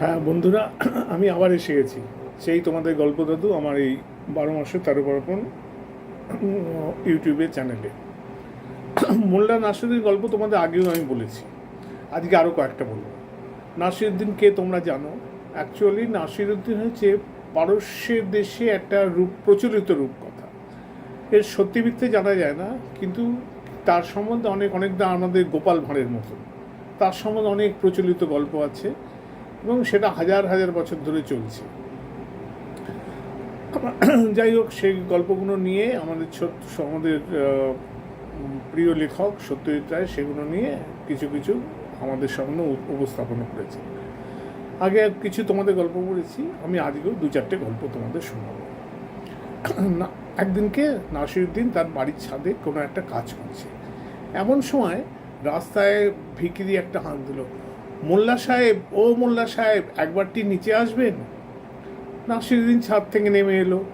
হ্যাঁ বন্ধুরা আমি আবার এসে গেছি। সেই তোমাদের গল্প দাদু আমার এই বারো মাসে তেরো উম, ইউটিউবে চ্যানেলে। মোল্লা নাসিরুদ্দিন গল্প তোমাদের আগেও আমি বলেছি। আজকে আরও কয়েকটা বলব। নাসিরুদ্দিন কে তোমরা জানো? অ্যাকচুয়ালি নাসিরুদ্দিন হচ্ছে পারস্যের দেশে একটা রূপ প্রচলিত রূপকথা এর সত্যি মিথ্যে জানা যায় না কিন্তু তার সম্বন্ধে অনেক অনেকটা আমাদের গোপাল ভাঁড়ের মতো। তার সম্বন্ধে অনেক প্রচলিত গল্প আছে। এবং সেটা হাজার হাজার বছর ধরে চলছে। যাই হোক, সেই গল্পগুলো নিয়ে আমাদের ছোট্ট আমাদের প্রিয় লেখক সত্যজিৎ রায় সেগুলো নিয়ে কিছু কিছু আমাদের সামনে উপ- উপস্থাপন করেছে আগে কিছু তোমাদের গল্প বলেছি, আমি আজকেও দু চারটে গল্প তোমাদের শোনাবো। না, একদিনকে নাসিরুদ্দিন তার বাড়ির ছাদে কোনো একটা কাজ করছে। এমন সময় রাস্তায় ভিকিরি একটা হাঁক দিল মোল্লা সাহেব ও মোল্লা সাহেব একবারটি নিচে আসবেন? নাসিরুদ্দিন ছাদ থেকে নেমে এলো।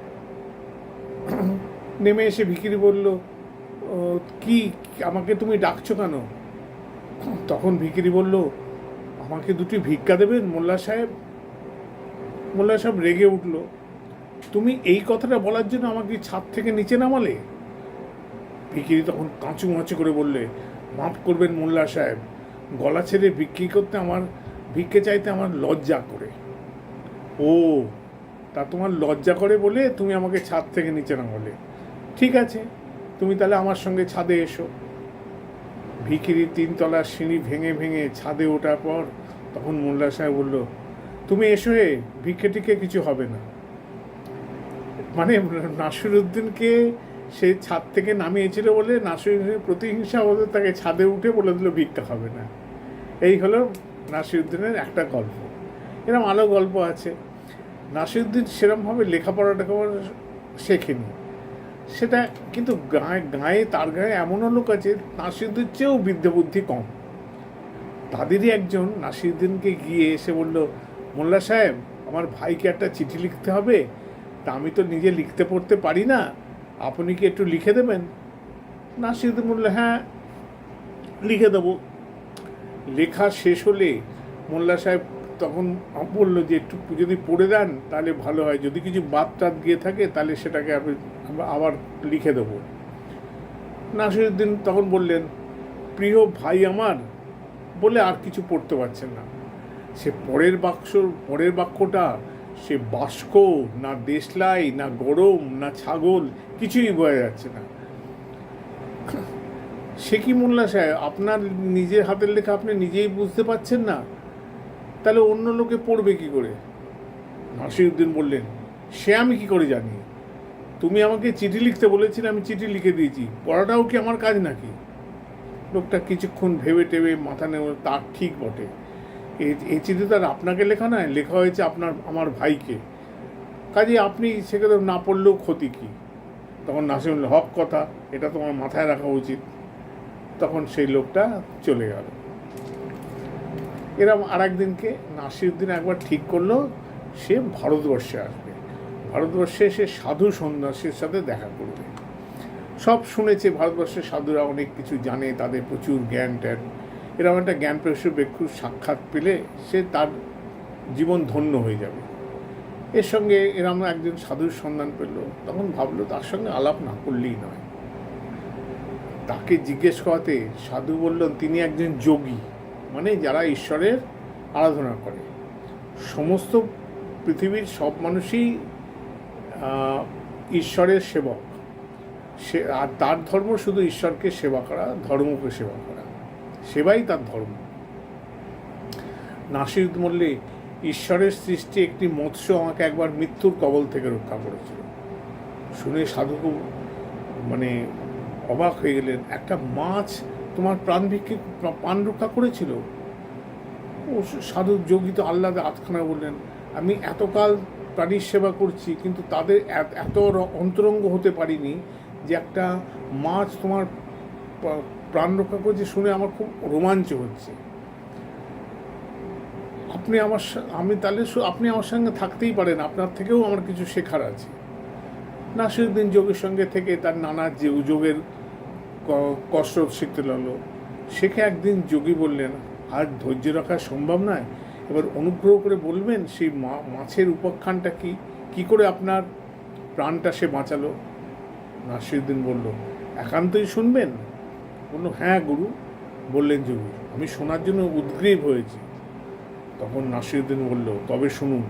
নেমে এসে ভিকিরি বলল "ও, কি আমাকে তুমি ডাকছো কেন? তখন ভিকিরি বলল আমাকে দুটি ভিক্ষা দেবেন মোল্লা সাহেব? মোল্লা সাহেব রেগে উঠল তুমি এই কথাটা বলার জন্য আমাকে ছাদ থেকে নিচে নামালে? ভিকিরি তখন কাঁচু মাচু করে বললে মাফ করবেন মোল্লা সাহেব গলা ছেড়ে বিক্রি করতে আমার, ভিক্ষে চাইতে আমার লজ্জা করে। ও, তা তোমার লজ্জা করে বলে তুমি আমাকে ছাদ থেকে নিচে নামালে। ঠিক আছে, তুমি তাহলে আমার সঙ্গে ছাদে এসো। ভিকিরি তিনতলার সিঁড়ি ভেঙে ভেঙে ছাদে ওঠার পর তখন মোল্লা সাহেব বলল, তুমি এসো হে ভিক্ষে টিকে কিছু হবে না। মানে নাসিরুদ্দিনকে সে ছাদ থেকে নামিয়েছিল বলে নাসিরুদ্দিনের প্রতিহিংসা হলে তাকে ছাদে উঠে বলে দিল, ভিক্ষা হবে না। এই হলো নাসিরুদ্দিনের একটা গল্প। এরকম আলো গল্প আছে। নাসিরুদ্দিন সেরমভাবে লেখাপড়া টেখাপড়া শেখেনি। সেটা কিন্তু গায়ে গায়ে, তার গায়ে এমনও লোক আছে নাসিরুদ্দিন চেয়েও বিদ্যা বুদ্ধি কম। তাদেরই একজন নাসিরুদ্দিনকে গিয়ে এসে বলল, মোল্লা সাহেব, আমার ভাইকে একটা চিঠি লিখতে হবে। তা আমি তো নিজে লিখতে পড়তে পারি না। আপনি কি একটু লিখে দেবেন? নাসিরুদ্দিন বলল হ্যাঁ লিখে দেবো। লেখা শেষ হলে মোল্লা সাহেব তখন বলল যে, একটু যদি পড়ে দেন তাহলে ভালো হয়। যদি কিছু বাদ টাদ গিয়ে থাকে তাহলে সেটাকে আমি আবার লিখে দেবো। নাসিরুদ্দিন তখন বললেন, প্রিয় ভাই আমার, বলে আর কিছু পড়তে পারছেন না। সে পরের বাক্স, পরের বাক্যটা সে বাস্ক না দেশলাই, না গরম, না ছাগল, কিছুই বোঝা যাচ্ছে না। সে কি মোল্লা সাহেব, আপনার নিজের হাতের লেখা আপনি নিজেই বুঝতে পারছেন না? তাহলে অন্য লোকে পড়বে কি করে? নাসিরুদ্দিন বললেন, সে আমি কি করে জানি? তুমি আমাকে চিঠি লিখতে বলেছিলে, আমি চিঠি লিখে দিয়েছি। পড়াটাও কি আমার কাজ নাকি? লোকটা কিছুক্ষণ ভেবে টেবে মাথা নেওয়া তার ঠিক বটে। এই চিঠি তো আর আপনাকে লেখা নয় লেখা হয়েছে আপনার আমার ভাইকে। কাজে আপনি সেখানে না পড়লেও ক্ষতি কী? তখন নাসির বলল, হক কথা এটা তোমার মাথায় রাখা উচিত। তখন সেই লোকটা চলে গেল। এরম আর একদিনকে নাসিরুদ্দিন একবার ঠিক করল সে ভারতবর্ষে আসবে। ভারতবর্ষে সে সাধু সন্ন্যাসীর সাথে দেখা করবে। সব শুনেছে ভারতবর্ষের সাধুরা অনেক কিছু জানে তাদের প্রচুর জ্ঞান ট্যান এরকম একটা জ্ঞান প্রসূ ব্যক্তির সাক্ষাৎ পেলে সে তার জীবন ধন্য হয়ে যাবে। এর সঙ্গে এরম একজন সাধুর সন্ধান পেল, তখন ভাবলো তার সঙ্গে আলাপ না করলেই নয়। তাকে জিজ্ঞেস করাতে সাধু বললেন তিনি একজন যোগী মানে যারা ঈশ্বরের আরাধনা করে। সমস্ত পৃথিবীর সব মানুষই ঈশ্বরের সেবক। সে, আর তার ধর্ম শুধু ঈশ্বরকে সেবা করা, ধর্মকে সেবা করা। সেবাই তার ধর্ম। নাসির মল্লে ঈশ্বরের সৃষ্টি একটি মৎস্য আমাকে একবার মৃত্যুর কবল থেকে রক্ষা করেছিল। শুনে সাধু মানে অবাক হয়ে গেলেন, একটা মাছ তোমার প্রাণ ভিক্ষে, প্রাণ রক্ষা করেছিল? ও সাধু যোগী তো আতখানা বললেন, আমি এতকাল প্রাণীর সেবা করছি, কিন্তু তাদের এত- অন্তরঙ্গ হতে পারিনি যে একটা মাছ তোমার প্রাণ রক্ষা করছে শুনে আমার খুব রোমাঞ্চ হচ্ছে। আপনি আমার আমি তাহলে আপনি আমার সঙ্গে থাকতেই পারেন, আপনার থেকেও আমার কিছু শেখার আছে। নাসিরুদ্দিন যোগের সঙ্গে থেকে তার নানা যে যোগের কসরত শিখতে লাগল। শেখে একদিন যোগী বললেন, আর ধৈর্য রাখা সম্ভব নয়? এবার অনুগ্রহ করে বলবেন, সেই মাছের উপাখ্যানটা কি? কি করে আপনার প্রাণটা সে বাঁচালো? নাসিরুদ্দিন বলল, একান্তই শুনবেন? বলল হ্যাঁ গুরু, বললেন যোগী আমি শোনার জন্য উদ্গ্রীব হয়েছি। তখন নাসিরুদ্দিন বলল, তবে শুনুন,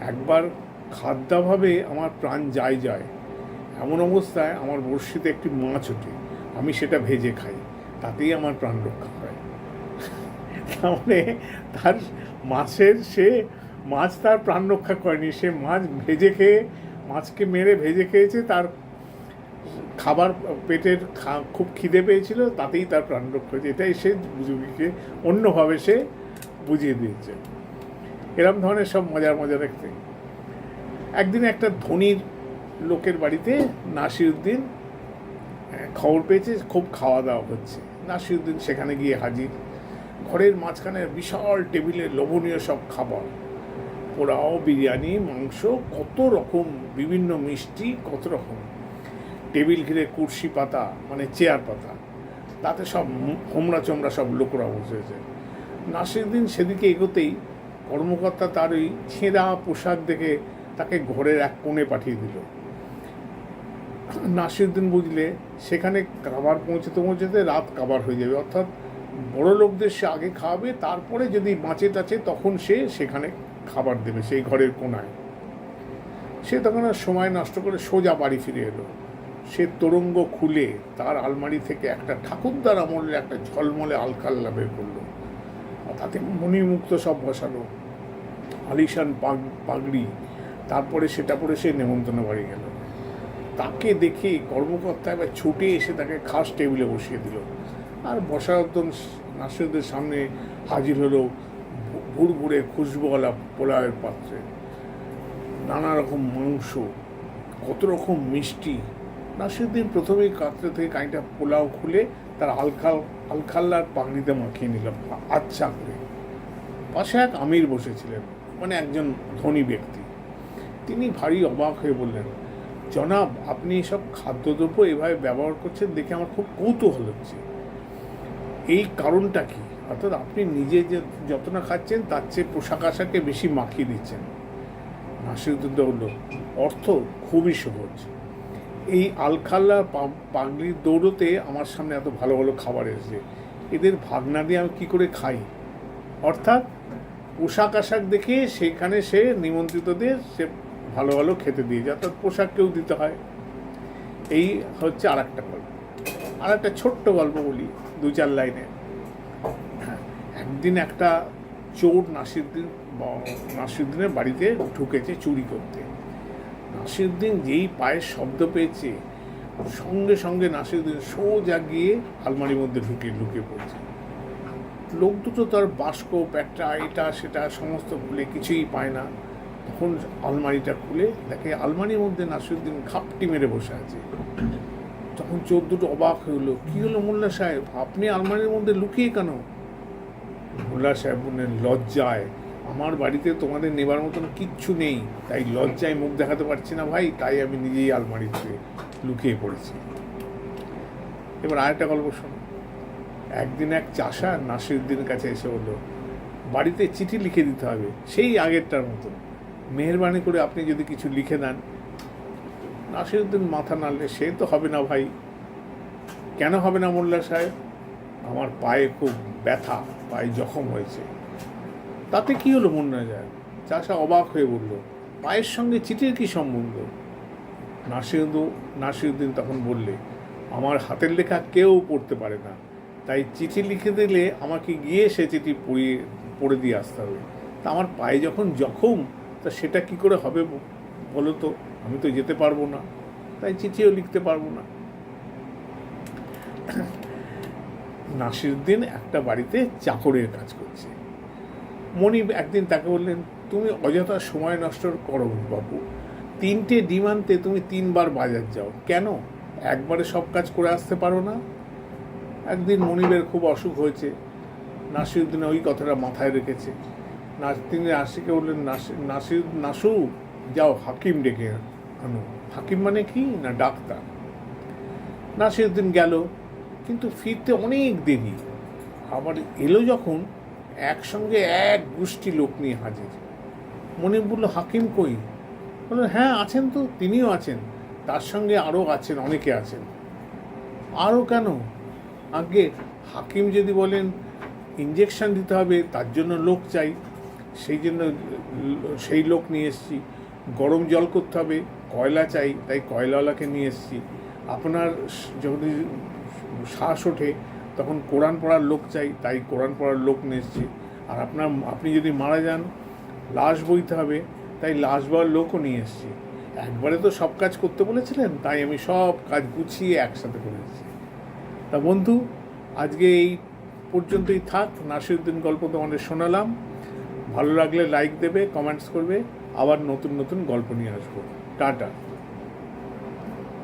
একবার খাদ্যাভাবে আমার প্রাণ যায় যায়। এমন অবস্থায় আমার বড়শিতে একটি মাছ ওঠে। আমি সেটা ভেজে খাই। তাতেই আমার প্রাণ রক্ষা হয়। তাহলে তার মাছের সে, মাছ তার প্রাণ রক্ষা করেনি। সে মাছ ভেজে খেয়ে, মাছকে মেরে ভেজে খেয়েছে, তার খাবার পেটের খুব খিদে পেয়েছিল তাতেই তার প্রাণ রক্ষা হয়েছে। এটাই সে যোগীকে অন্যভাবে সে বুঝিয়ে দিয়েছে। এরম ধরনের সব মজার মজা দেখতে একদিন একটা ধনীর লোকের বাড়িতে নাসিরুদ্দিন আহ, খবর পেয়েছে খুব খাওয়া দাওয়া হচ্ছে। নাসিরুদ্দিন সেখানে গিয়ে হাজির। ঘরের মাঝখানে বিশাল টেবিলে লোভনীয় সব খাবার। পোড়াও বিরিয়ানি মাংস কত রকম বিভিন্ন মিষ্টি কত রকম। টেবিল ঘিরে কুর্সি পাতা মানে চেয়ার পাতা, তাতে সব হোমরা চোমরা সব লোকরা বসেছে নাসিরুদ্দিন সেদিকে এগোতেই কর্মকর্তা তার ওই ছেঁড়া পোশাক দেখে তাকে ঘরের এক কোণে পাঠিয়ে দিল। নাসিরুদ্দিন বুঝলে, সেখানে খাবার পৌঁছতে পৌঁছতে রাত কাবার হয়ে যাবে। অর্থাৎ বড় লোকদের সে আগে খাওয়াবে, তারপরে যদি বাঁচে টাচে তখন সে সেখানে খাবার দেবে, সেই ঘরের কোনায় সে তখন আর সময় নষ্ট করে সোজা বাড়ি ফিরে এলো। সে তোরঙ্গ খুলে তার আলমারি থেকে একটা ঠাকুরদার আমলের একটা ঝলমলে আলকাল্লা বের করল। তাতে মণিমুক্ত সব বসালো। আলিশান পাগ, পাগড়ি, তারপরে সেটা পরে সে নেমন্তন্ন বাড়ি গেল। তাকে দেখে কর্মকর্তা এবার ছুটে এসে তাকে খাস টেবিলে বসিয়ে দিল। আর বসার নাসিরদের সামনে হাজির হলো ভুড়ভুড়ে খুশবুওয়ালা পোলাওয়ের পাত্রে। নানা রকম মাংস, কত রকম মিষ্টি নাসিরুদ্দিন প্রথমেই কাতরে থেকে কাঁইটা পোলাও খুলে তার আলখাল আলখাল্লার পাগড়িতে মাখিয়ে নিলাম আচ্ছা করে। পাশে এক আমির বসেছিলেন মানে একজন ধনী ব্যক্তি। তিনি ভারী অবাক হয়ে বললেন, জনাব, আপনি এসব খাদ্যদ্রব্য এভাবে ব্যবহার করছেন দেখে আমার খুব কৌতূহল হচ্ছে। এই কারণটা কি? অর্থাৎ আপনি নিজে যে যত না খাচ্ছেন, তার চেয়ে পোশাক আশাকে বেশি মাখিয়ে দিচ্ছেন। নাসিরুদ্দিন বলল, অর্থ খুবই সহজ। এই আলখাল্লা পাগলির দৌড়তে আমার সামনে এত ভালো ভালো খাবার এসেছে। এদের ভাগনা দিয়ে আমি কী করে খাই? অর্থাৎ পোশাক আশাক দেখে সেখানে সে নিমন্ত্রিতদের সে ভালো ভালো খেতে দিয়ে যায় অর্থাৎ পোশাককেও দিতে হয়। এই হচ্ছে আর একটা গল্প। আর একটা ছোট্ট গল্প বলি দু চার লাইনে। হ্যাঁ, একদিন একটা চোর নাসিরুদ্দিন নাসিরুদ্দিনের বাড়িতে ঢুকেছে চুরি করতে। নাসিরুদ্দিন যেই পায়ের শব্দ পেয়েছে, সঙ্গে সঙ্গে নাসিরুদ্দিন সোজা গিয়ে আলমারির মধ্যে ঢুকে লুকিয়ে পড়ছে। লোক দুটো তার বাস্ক প্যাটটা এটা, সেটা সমস্ত খুলে কিছুই পায় না। তখন আলমারিটা খুলে দেখে আলমারির মধ্যে নাসিরুদ্দিন খাপটি মেরে বসে আছে। তখন চোর দুটো অবাক হলো কী হলো মোল্লা সাহেব? আপনি আলমারির মধ্যে লুকিয়ে কেন? মোল্লা সাহেব বললেন, লজ্জায়। আমার বাড়িতে তোমাদের নেবার মতন কিচ্ছু নেই। তাই লজ্জায় মুখ দেখাতে পারছি না ভাই, তাই আমি নিজেই আলমারিতে লুকিয়ে পড়েছি। এবার আরেকটা গল্প শোনো। একদিন এক চাষা নাসিরুদ্দিনের কাছে এসে বলল, বাড়িতে চিঠি লিখে দিতে হবে, সেই আগেরটার মতো। মেহরবানি করে আপনি যদি কিছু লিখে দেন। নাসিরুদ্দিন মাথা নাড়লে, সে তো হবে না ভাই। কেন হবে না মোল্লা সাহেব? আমার পায়ে খুব ব্যথা, পায়ে জখম হয়েছে। তাতে কি হলো মুন্না যায় চাষা অবাক হয়ে বলল, পায়ের সঙ্গে চিঠির কি সম্বন্ধ? নাসিরুদ্দিন নাসিরুদ্দিন তখন বললে, আমার হাতের লেখা কেউ পড়তে পারে না। তাই চিঠি লিখে দিলে আমাকে গিয়ে সে চিঠি পড়িয়ে, পড়ে দিয়ে আসতে হবে। তা আমার পায়ে যখন জখম, তা সেটা কি করে হবে বলো তো? আমি তো যেতে পারব না। তাই চিঠিও লিখতে পারব না। নাসিরুদ্দিন একটা বাড়িতে চাকরের কাজ করছে। মনিব একদিন তাকে বললেন, তুমি অযথা সময় নষ্ট করো বাবু। তিনটে ডিম আনতে তুমি তিনবার বাজার যাও। কেন? একবারে সব কাজ করে আসতে পারো না? একদিন মনিবের খুব অসুখ হয়েছে। নাসিরুদ্দিন ওই কথাটা মাথায় রেখেছে। তিনি আশিকে বললেন নাসির, নাসু, যাও হাকিম ডেকে আনো। হাকিম মানে কি না ডাক্তার? নাসিরুদ্দিন গেল, কিন্তু ফিরতে অনেক দেরি। আবার এলো যখন একসঙ্গে এক গোষ্ঠী লোক নিয়ে হাজির। মনিব বলল হাকিম কই? বলল হ্যাঁ আছেন তো, তিনিও আছেন। তার সঙ্গে আরও আছেন, অনেকে আছেন। আরও কেন? আগে হাকিম যদি বলেন ইঞ্জেকশন দিতে হবে, তার জন্য লোক চাই। সেই জন্য, সেই লোক নিয়ে এসেছি। গরম জল করতে হবে, কয়লা চাই, তাই কয়লাওয়ালাকে নিয়ে এসেছি। আপনার যদি শ্বাস ওঠে তখন কোরআন পড়ার লোক চাই, তাই কোরআন পড়ার লোক নিয়ে আর আপনার, আপনি যদি মারা যান, লাশ বইতে হবে, তাই লাশ বওয়ার লোকও নিয়ে এসেছি। একবারে তো সব কাজ করতে বলেছিলেন, তাই আমি সব কাজ গুছিয়ে একসাথে করে এসেছি তা বন্ধু, আজকে এই পর্যন্তই থাক, নাসিরুদ্দিন গল্প তোমাদের শোনালাম। ভালো লাগলে লাইক দেবে কমেন্টস করবে, আবার নতুন নতুন গল্প নিয়ে আসব। টাটা।